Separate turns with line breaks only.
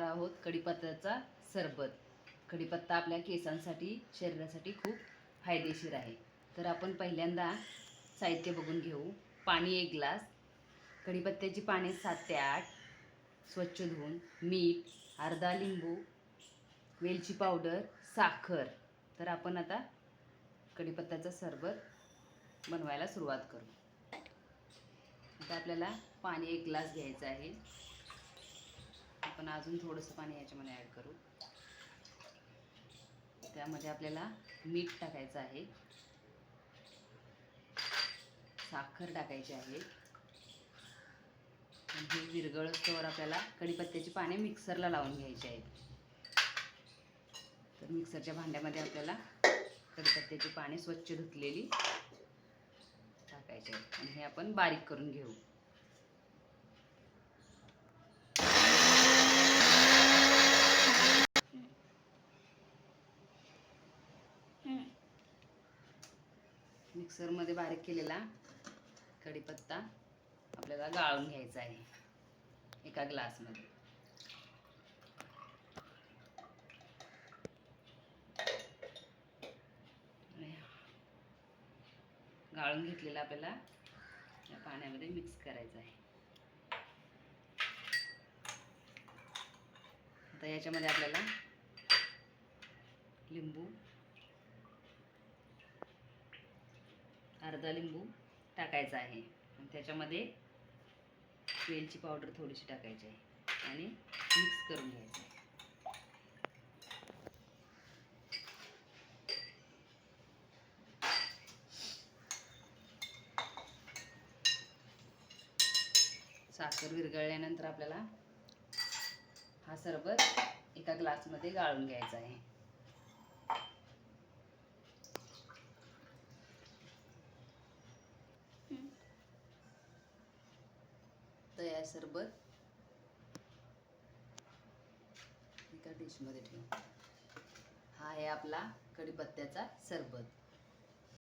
बनवणार आहोत कढीपत्त्याचा सरबत. कढीपत्ता आपल्या केसांसाठी शरीरासाठी खूप फायदेशीर आहे. तर आपण पहिल्यांदा साहित्य बघून घेऊ. पाणी एक ग्लास. कढीपत्त्याची पाने सात ते आठ. स्वच्छ धुवून. मीठ अर्धा लिंबू वेलची पावडर साखर. तर आपण आता कढीपत्त्याचा सरबत बनवायला सुरुवात करू. आता आपल्याला पाणी एक ग्लास घ्यायचं आहे. आपण अजून थोडंसं पाणी याच्यामध्ये ॲड करू. त्यामध्ये आपल्याला मीठ टाकायचं आहे. साखर टाकायची आहे. आणि हे विरघळस्तोवर आपल्याला कढीपत्त्याची पाने मिक्सरला लावून घ्यायची आहेत. तर मिक्सरच्या भांड्यामध्ये आपल्याला कढीपत्त्याची पाने स्वच्छ धुतलेली टाकायची आहेत. आणि हे आपण बारीक करून घेऊ. मिक्सरमध्ये बारीक केलेला कढीपत्ता आपल्याला गाळून घ्यायचा आहे. एका ग्लासमध्ये. गाळून घेतलेला आपल्याला या पाण्यामध्ये मिक्स करायचं आहे. आता याच्यामध्ये आपल्याला लिंबू अर्धा लिंबू टाकायचा आहे. आणि त्याच्यामध्ये वेलची पावडर थोडीशी टाकायची आहे. आणि मिक्स करून घ्यायचं आहे. साखर विरघळल्यानंतर आपल्याला हा सरबत एका ग्लासमध्ये गाळून घ्यायचा आहे. आहे सरबत? एका डिशमध्ये ठेवू. हा आहे आपला कढीपत्त्याचा सरबत.